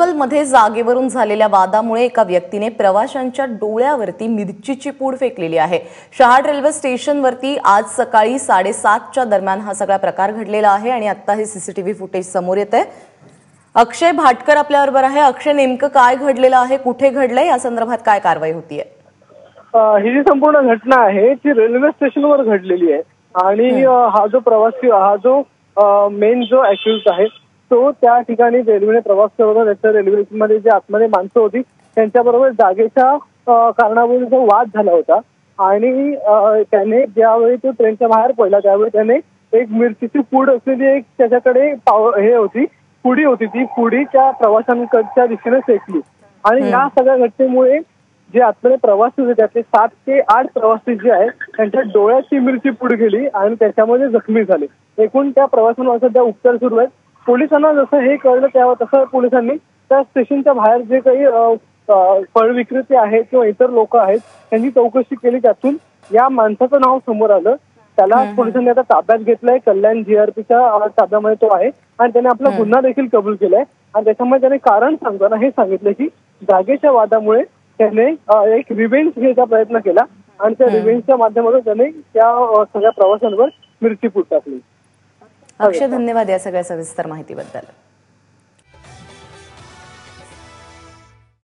लोकलमध्ये जागेवरून झालेल्या वादामुळे एका व्यक्तीने प्रवाशांच्या डोळ्यावरती मिरचीची पूड फेकलेली आहे. शहाड रेल्वे स्टेशनवरती आज सकाळी साडेसातच्या दरम्यान हा सगळा प्रकार घडलेला आहे आणि आता हे सीसीटीव्ही फुटेज समोर येत आहे अक्षय भाटकर आपल्याबरोबर आहे. अक्षय नेमकं काय घडलेलं आहे? कुठे घडलंय? या संदर्भात काय कारवाई होतीये? ही जी संपूर्ण घटना आहे ती रेल्वे स्टेशनवर घडलेली आहे. आणि हा. जो प्रवासी हा जो मेन जो अक्युज आहे तो त्या ठिकाणी रेल्वेने प्रवास करत होता. त्याच्या रेल्वेमध्ये जे आतमध्ये माणसं होती त्यांच्याबरोबर जागेच्या कारणावरून जो वाद झाला होता. आणि त्याने ज्यावेळी तो ट्रेनच्या बाहेर पडला त्यावेळी त्याने एक मिरचीची पूड असलेली एक त्याच्याकडे पाव हे होती पुडी होती ती पुडी त्या प्रवाशांकडच्या दिशेने फेकली आणि या सगळ्या घटनेमुळे जे आतमध्ये प्रवासी होते त्यातले सात ते आठ प्रवासी जे आहेत त्यांच्या डोळ्याची मिरची पुढे गेली आणि त्याच्यामध्ये जखमी झाले. एकूण त्या प्रवाशांवर सध्या उपचार सुरू आहेत. पोलिसांना जसं हे कळलं तेव्हा तसं पोलिसांनी त्या स्टेशनच्या बाहेर जे काही फळ विक्रेते आहेत किंवा इतर लोक आहेत त्यांची चौकशी केली. त्यातून या माणसाचं नाव समोर आलं. त्याला पोलिसांनी आता ताब्यात घेतलंय. कल्याण जीआरपीच्या ताब्यामध्ये तो आहे. आणि त्याने आपला गुन्हा देखील कबूल केलाय. आणि त्याच्यामुळे त्याने कारण सांगताना हे सांगितलं की जागेच्या वादामुळे त्याने एक रिव्हेंज घ्यायचा प्रयत्न केला. आणि त्या रिव्हेंजच्या माध्यमातून त्याने त्या सगळ्या प्रवाशांवर मिरची फूट टाकली. अक्षय धन्यवाद या सगळ्या सविस्तर माहितीबद्दल.